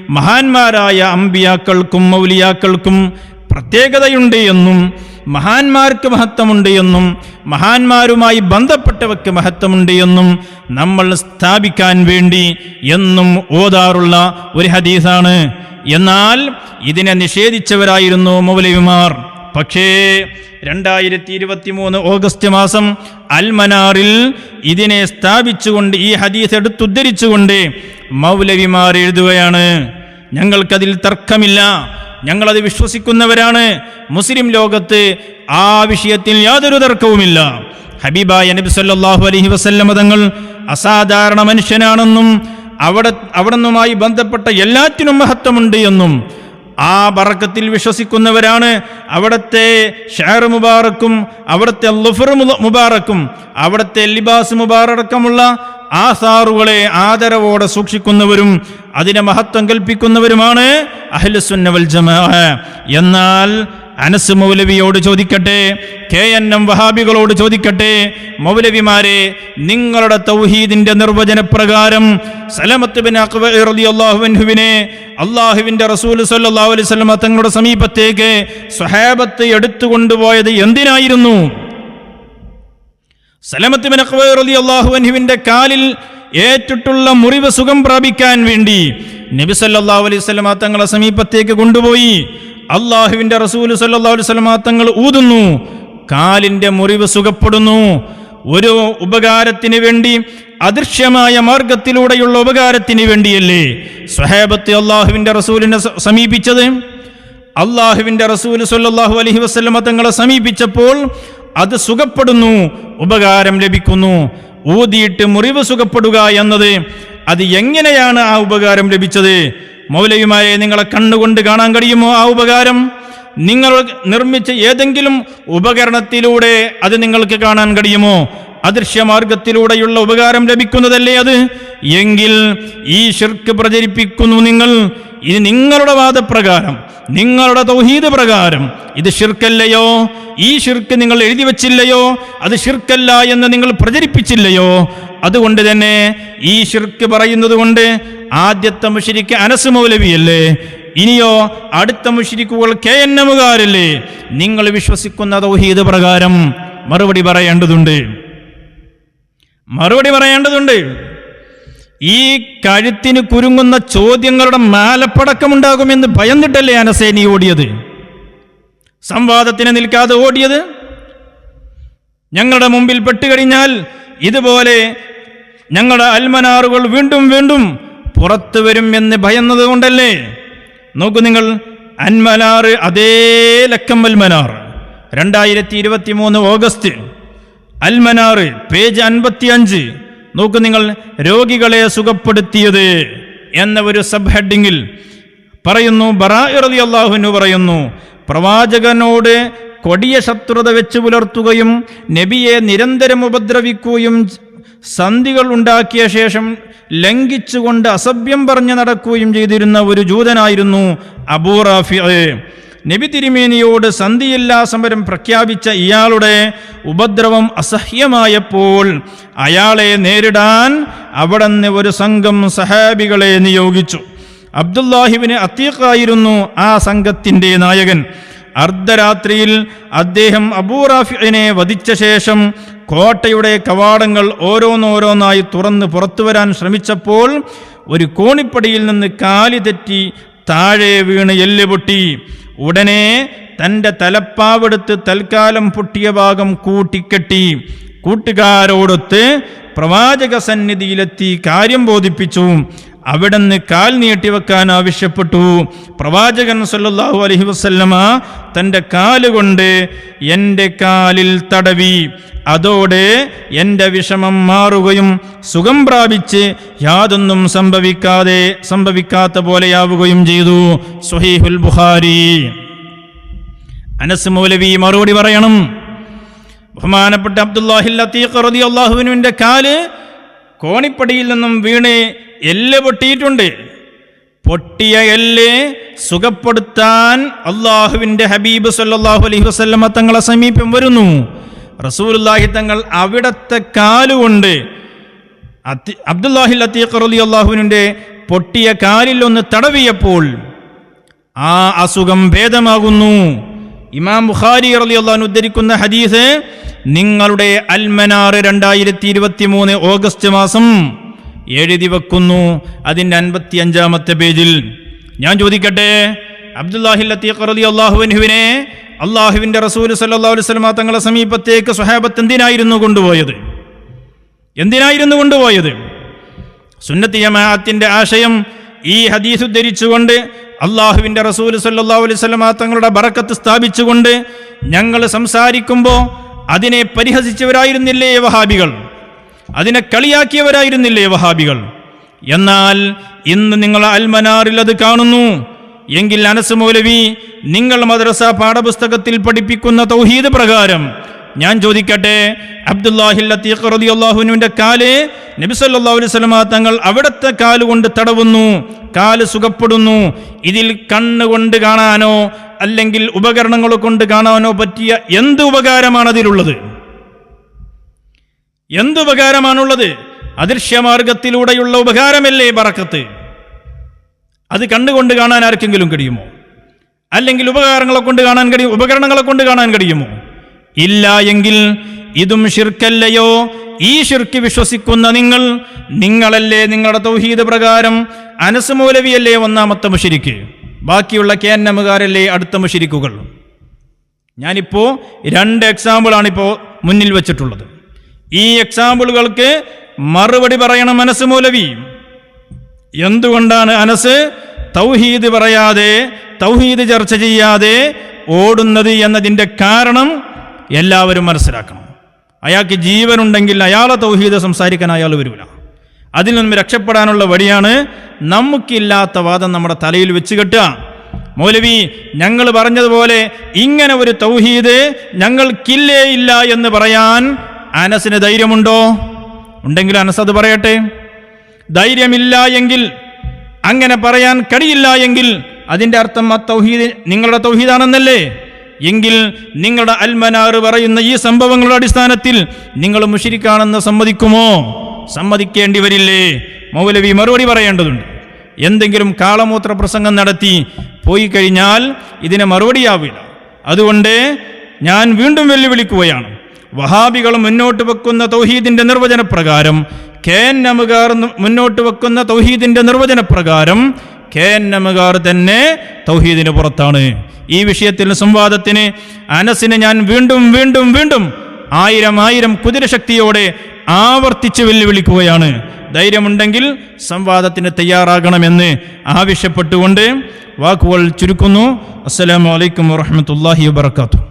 മഹാന്മാരായ അമ്പിയാക്കൾക്കും മൗലിയാക്കൾക്കും പ്രത്യേകതയുണ്ട് എന്നും മഹാന്മാർക്ക് മഹത്വമുണ്ട് എന്നും മഹാന്മാരുമായി ബന്ധപ്പെട്ടവർക്ക് മഹത്വമുണ്ട് എന്നും നമ്മൾ സ്ഥാപിക്കാൻ വേണ്ടി എന്നും ഓതാറുള്ള ഒരു ഹദീസാണ്. എന്നാൽ ഇതിനെ നിഷേധിച്ചവരായിരുന്നു മൗലവിമാർ. പക്ഷേ രണ്ടായിരത്തി ഇരുപത്തി മൂന്ന് ഓഗസ്റ്റ് മാസം അൽമനാറിൽ ഇതിനെ സ്ഥാപിച്ചുകൊണ്ട് ഈ ഹദീസ് എടുത്തുദ്ധരിച്ചുകൊണ്ട് മൗലവിമാർ എഴുതുകയാണ് ഞങ്ങൾക്കതിൽ തർക്കമില്ല ഞങ്ങളത് വിശ്വസിക്കുന്നവരാണ് മുസ്ലിം ലോകത്ത് ആ വിഷയത്തിൽ യാതൊരു തർക്കവുമില്ല. ഹബീബായ നബി സല്ലാഹു അലഹി വസ്ല്ല തങ്ങൾ അസാധാരണ മനുഷ്യനാണെന്നും അവിടെ അവിടുന്നുമായി ബന്ധപ്പെട്ട എല്ലാറ്റിനും മഹത്വമുണ്ട് എന്നും ആ ബറക്കത്തിൽ വിശ്വസിക്കുന്നവരാണ് അവിടുത്തെ ഷാർ മുബാറക്കും അവിടുത്തെ ലുഫർ മുബാറക്കും അവിടുത്തെ ലിബാസ് മുബാറടക്കമുള്ള ആസാറുകളെ ആദരവോടെ സൂക്ഷിക്കുന്നവരും അതിനെ മഹത്വം കൽപ്പിക്കുന്നവരുമാണ് അഹ്ലുസുന്നവൽ ജമാ എന്നാൽ അനസ് മൗലവിയോട് ചോദിക്കട്ടെ കെ എൻ എം വഹാബികളോട് ചോദിക്കട്ടെ മൗലവിമാരെ നിങ്ങളുടെ തൗഹീദിന്റെ നിർവചനപ്രകാരം സലമത്ത് ബിൻ അക്ബർ റളിയല്ലാഹു അൻഹുവിനെ അള്ളാഹുവിന്റെ റസൂൽ സല്ലല്ലാഹു അലൈഹി വസല്ലം തങ്ങളുടെ സമീപത്തേക്ക് സ്വഹാബത്ത് എടുത്തു കൊണ്ടുപോയത് എന്തിനായിരുന്നു? സലമത്ത് ബിൻ അക്ബർ അൻഹുവിന്റെ കാലിൽ ഏറ്റിട്ടുള്ള മുറിവ് സുഖം പ്രാപിക്കാൻ വേണ്ടി നബി സല്ലല്ലാഹു അലൈഹി വസല്ലം തങ്ങളെ സമീപത്തേക്ക് കൊണ്ടുപോയി. അള്ളാഹുവിന്റെ റസൂൽ തങ്ങൾ ഊതുന്നു. കാലിന്റെ മുറിവ് സുഖപ്പെടുന്നു. ഒരു ഉപകാരത്തിന് വേണ്ടി അദൃശ്യമായ മാർഗത്തിലൂടെയുള്ള ഉപകാരത്തിന് വേണ്ടിയല്ലേ സ്വഹേബത്ത് അള്ളാഹുവിന്റെ റസൂലിനെ സമീപിച്ചത്? അള്ളാഹുവിന്റെ റസൂൽ സല്ലാഹു അലഹി വസല്ലമ തങ്ങളെ സമീപിച്ചപ്പോൾ അത് സുഖപ്പെടുന്നു ഉപകാരം ലഭിക്കുന്നു. ഊതിയിട്ട് മുറിവ് സുഖപ്പെടുക എന്നത് അത് എങ്ങനെയാണ് ആ ഉപകാരം ലഭിച്ചത്? മൗലവിമാരെ നിങ്ങളെ കണ്ണുകൊണ്ട് കാണാൻ കഴിയുമോ? ആ ഉപകാരം നിങ്ങൾ നിർമ്മിച്ച ഏതെങ്കിലും ഉപകരണത്തിലൂടെ അത് നിങ്ങൾക്ക് കാണാൻ കഴിയുമോ? അദൃശ്യമാർഗത്തിലൂടെയുള്ള ഉപകാരം ലഭിക്കുന്നതല്ലേ അത്? എങ്കിൽ ഈ ഷിർക്ക് പ്രചരിപ്പിക്കുന്നു നിങ്ങൾ. ഇത് നിങ്ങളുടെ വാദപ്രകാരം നിങ്ങളുടെ തൗഹീദ് പ്രകാരം ഇത് ഷിർക്കല്ലയോ ഈ ഷിർക്ക് നിങ്ങൾ എഴുതി വച്ചില്ലയോ? അത് ഷിർക്കല്ല എന്ന് നിങ്ങൾ പ്രചരിപ്പിച്ചില്ലയോ? അതുകൊണ്ട് തന്നെ ഈ ഷിർക്ക് പറയുന്നത് കൊണ്ട് ആദ്യത്തെ മുഷിരിക്ക് അനസ് മൗലവിയല്ലേ? ഇനിയോ അടുത്ത മുഷിരിക്കുകൾ കെ എൻ എമ്മുകാരല്ലേ? നിങ്ങൾ വിശ്വസിക്കുന്ന തൗഹീദ് പ്രകാരം മറുപടി പറയേണ്ടതുണ്ട്. മറുപടി പറയേണ്ടതുണ്ട്. ഈ കഴുത്തിന് കുരുങ്ങുന്ന ചോദ്യങ്ങളുടെ മാലപ്പടക്കമുണ്ടാകുമെന്ന് ഭയന്നിട്ടല്ലേ അനസേനി ഓടിയത്? സംവാദത്തിന് നിൽക്കാതെ ഓടിയത്? ഞങ്ങളുടെ മുമ്പിൽ പെട്ടുകഴിഞ്ഞാൽ ഇതുപോലെ ഞങ്ങളുടെ അൽമനാറുകൾ വീണ്ടും വീണ്ടും പുറത്തു വരും എന്ന് ഭയന്നത് കൊണ്ടല്ലേ? നോക്കൂ നിങ്ങൾ അൻമനാറ് അതേ ലക്കം അൽമനാർ രണ്ടായിരത്തി ഇരുപത്തി മൂന്ന് ഓഗസ്റ്റ് അൽമനാറ് പേജ് അൻപത്തി അഞ്ച് നോക്കൂ നിങ്ങൾ രോഗികളെ സുഖപ്പെടുത്തിയത് എന്ന ഒരു സബ് ഹെഡിങ്ങിൽ പറയുന്നു ബറാഇ അള്ളാഹുനു പറയുന്നു പ്രവാചകനോട് കൊടിയ ശത്രുത വെച്ച് പുലർത്തുകയും നബിയെ നിരന്തരം ഉപദ്രവിക്കുകയും സന്ധികൾ ഉണ്ടാക്കിയ ശേഷം ലംഘിച്ചുകൊണ്ട് അസഭ്യം പറഞ്ഞു നടക്കുകയും ചെയ്തിരുന്ന ഒരു ജൂതനായിരുന്നു അബൂറാഫി നബി തിരുമേനിയോട് സന്ധിയില്ലാ സമരം പ്രഖ്യാപിച്ച ഇയാളുടെ ഉപദ്രവം അസഹ്യമായപ്പോൾ അയാളെ നേരിടാൻ അവിടുന്ന് ഒരു സംഘം സഹാബികളെ നിയോഗിച്ചു. അബ്ദുല്ലാഹിബിന് അത്തീഖായിരുന്നു ആ സംഘത്തിന്റെ നായകൻ. അർദ്ധരാത്രിയിൽ അദ്ദേഹം അബൂറാഫിനെ വധിച്ച ശേഷം കോട്ടയുടെ കവാടങ്ങൾ ഓരോന്നോരോന്നായി തുറന്ന് പുറത്തു വരാൻ ശ്രമിച്ചപ്പോൾ ഒരു കോണിപ്പടിയിൽ നിന്ന് കാലി തെറ്റി താഴെ വീണ് എല്ല് പൊട്ടി. ഉടനെ തന്റെ തലപ്പാവെടുത്ത് തൽക്കാലം പൊട്ടിയ ഭാഗം കൂട്ടിക്കെട്ടി. കൂട്ടുകാരോടൊത്ത് പ്രവാചക സന്നിധിയിലെത്തി കാര്യം ബോധിപ്പിച്ചു. അവിടുന്ന് കാൽ നീട്ടിവെക്കാൻ ആവശ്യപ്പെട്ടു. പ്രവാചകൻ സല്ലാഹു അലഹി വസല്ലമ തന്റെ കാലുകൊണ്ട് എന്റെ കാലിൽ തടവി. അതോടെ എന്റെ വിഷമം മാറുകയും സുഖം പ്രാപിച്ച് യാതൊന്നും സംഭവിക്കാതെ സംഭവിക്കാത്ത പോലെയാവുകയും ചെയ്തു. സുഹീഹുൽ ബുഹാരി അനസ് മൗലവി മറുപടി പറയണം. ബഹുമാനപ്പെട്ട അബ്ദുല്ലാഹിൽ ലത്തീഖ് റളിയല്ലാഹുവിനുവിന്റെ കാൽ കോണിപ്പടിയിൽ നിന്നും വീണ് എല്ല് പൊട്ടിയിട്ടുണ്ട്. പൊട്ടിയ എല്ല് സുഖപ്പെടുത്താൻ അള്ളാഹുവിന്റെ ഹബീബ് സല്ലാഹു അലൈഹി വസല്ലമ തങ്ങളെ സമീപം വരുന്നു. റസൂലുള്ളാഹി തങ്ങൾ അവിടത്തെ കാലുകൊണ്ട് അത്തി അബ്ദുല്ലാഹി അലി റളിയല്ലാഹുവിന്റെ പൊട്ടിയ കാലിൽ ഒന്ന് തടവിയപ്പോൾ ആ അസുഖം ഭേദമാകുന്നു. ഇമാം ബുഖാരി അലി റളിയല്ലാഹു ഉദ്ധരിക്കുന്ന ഹദീസ് നിങ്ങളുടെ അൽമനാർ രണ്ടായിരത്തി ഇരുപത്തി മൂന്ന് ഓഗസ്റ്റ് മാസം എഴുതി വെക്കുന്നു. അതിന്റെ അൻപത്തി അഞ്ചാമത്തെ പേജിൽ ഞാൻ ചോദിക്കട്ടെ? അബ്ദുല്ലാഹി ലത്തീഖ് റളിയല്ലാഹു അൻഹുവിനെ അള്ളാഹുവിന്റെ റസൂൽ സല്ലല്ലാഹു അലൈഹി വസല്ലമ തങ്ങളെ സമീപത്തേക്ക് സ്വഹാബത്ത് എന്തിനായിരുന്നു കൊണ്ടുപോയത്? എന്തിനായിരുന്നു കൊണ്ടുപോയത്? സുന്നത്തി ജമാഅത്തിന്റെ ആശയം ഈ ഹദീസ് ഉദ്ധരിച്ചുകൊണ്ട് അള്ളാഹുവിന്റെ റസൂൽ സല്ലല്ലാഹു അലൈഹി വസല്ലമ തങ്ങളുടെ ബറക്കത്ത് സ്ഥാപിച്ചുകൊണ്ട് ഞങ്ങൾ സംസാരിക്കുമ്പോൾ അതിനെ പരിഹസിച്ചവരായിരുന്നില്ലേ വഹാബികൾ? അതിനെ കളിയാക്കിയവരായിരുന്നില്ലേ വഹാബികൾ? എന്നാൽ ഇന്ന് നിങ്ങൾ അൽമനാറിൽ അത് കാണുന്നു. എങ്കിൽ അനസ് മൗലവി നിങ്ങൾ മദ്രസ പാഠപുസ്തകത്തിൽ പഠിപ്പിക്കുന്ന തൗഹീദ് പ്രകാരം ഞാൻ ചോദിക്കട്ടെ റളിയല്ലാഹുവിന്റെ കാൽ നബി സല്ലല്ലാഹു അലൈഹി തങ്ങൾ അവിടുത്തെ കാലുകൊണ്ട് തടവുന്നു കാൽ സുഖപ്പെടുന്നു. ഇതിൽ കണ്ണുകൊണ്ട് കാണാനോ അല്ലെങ്കിൽ ഉപകരണങ്ങൾ കൊണ്ട് കാണാനോ പറ്റിയ എന്ത് ഉപകാരമാണ് അതിലുള്ളത്? എന്ത് ഉപകാരമാണുള്ളത്? അദൃശ്യമാർഗത്തിലൂടെയുള്ള ഉപകാരമല്ലേ പറക്കത്ത് അത് കണ്ടുകൊണ്ട് കാണാൻ ആർക്കെങ്കിലും കഴിയുമോ? അല്ലെങ്കിൽ ഉപകാരങ്ങളെ കൊണ്ട് കാണാൻ കഴിയും ഉപകരണങ്ങളെ കൊണ്ട് കാണാൻ കഴിയുമോ? ഇല്ല എങ്കിൽ ഇതും ഷിർക്കല്ലയോ ഈ ഷിർക്ക് വിശ്വസിക്കുന്ന നിങ്ങൾ നിങ്ങളല്ലേ നിങ്ങളുടെ തൗഹീദ് പ്രകാരം അനസ് മൗലവിയല്ലേ ഒന്നാമത്തെ മുഷിരിക്ക്? ബാക്കിയുള്ള കേന്നമുകാരല്ലേ അടുത്ത മുഷിരിക്കുകൾ? ഞാനിപ്പോൾ രണ്ട് എക്സാമ്പിളാണിപ്പോൾ മുന്നിൽ വെച്ചിട്ടുള്ളത്. ഈ എക്സാമ്പിളുകൾക്ക് മറുപടി പറയണം മനസ്സ് മൗലവി. എന്തുകൊണ്ടാണ് അനസ് തൗഹീദ് പറയാതെ തൗഹീദ് ചർച്ച ചെയ്യാതെ ഓടുന്നത് എന്നതിന്റെ കാരണം എല്ലാവരും മനസ്സിലാക്കണം. അയാൾക്ക് ജീവനുണ്ടെങ്കിൽ അയാളെ തൗഹീദ് സംസാരിക്കാൻ അയാൾ വരില്ല അതിൽ നിന്നും രക്ഷപ്പെടാനുള്ള വഴിയാണ് നമുക്കില്ലാത്ത വാദം നമ്മുടെ തലയിൽ വെച്ച് കെട്ടുക. മൗലവി ഞങ്ങൾ പറഞ്ഞതുപോലെ ഇങ്ങനെ ഒരു തൗഹീദ് ഞങ്ങൾക്കില്ലേ ഇല്ല എന്ന് പറയാൻ അനസിന് ധൈര്യമുണ്ടോ? ഉണ്ടെങ്കിൽ അനസ് അത് പറയട്ടെ. ധൈര്യമില്ല എങ്കിൽ അങ്ങനെ പറയാൻ കഴിയില്ല എങ്കിൽ അതിന്റെ അർത്ഥം ആ തൗഹീദ് നിങ്ങളുടെ തൗഹീദാണെന്നല്ലേ? എങ്കിൽ നിങ്ങളുടെ അൽമനാർ പറയുന്ന ഈ സംഭവങ്ങളുടെ അടിസ്ഥാനത്തിൽ നിങ്ങൾ മുഷിരിക്കാണെന്ന് സമ്മതിക്കുമോ? സമ്മതിക്കേണ്ടി വരില്ലേ? മൗലവി മറുപടി പറയേണ്ടതുണ്ട്. എന്തെങ്കിലും കാളമൂത്ര പ്രസംഗം നടത്തി പോയി കഴിഞ്ഞാൽ ഇതിനെ മറുപടിയാവില്ല. അതുകൊണ്ട് ഞാൻ വീണ്ടും വെല്ലുവിളിക്കുകയാണ്. വഹാബികൾ മുന്നോട്ട് വെക്കുന്ന തൗഹീദിന്റെ നിർവചനപ്രകാരം കെ എൻ മുന്നോട്ട് വെക്കുന്ന തൗഹീദിന്റെ നിർവചനപ്രകാരം കെ എൻ തന്നെ തൗഹീദിന് പുറത്താണ്. ഈ വിഷയത്തിൽ സംവാദത്തിന് അനസിനെ ഞാൻ വീണ്ടും വീണ്ടും വീണ്ടും ആയിരം ആയിരം കുതിരശക്തിയോടെ ആവർത്തിച്ച് വെല്ലുവിളിക്കുകയാണ്. ധൈര്യമുണ്ടെങ്കിൽ സംവാദത്തിന് തയ്യാറാകണമെന്ന് ആവശ്യപ്പെട്ടുകൊണ്ട് വാക്കുകൾ ചുരുക്കുന്നു. അസ്സലാമു അലൈക്കും വറഹമത്തല്ലാഹി വാത്തു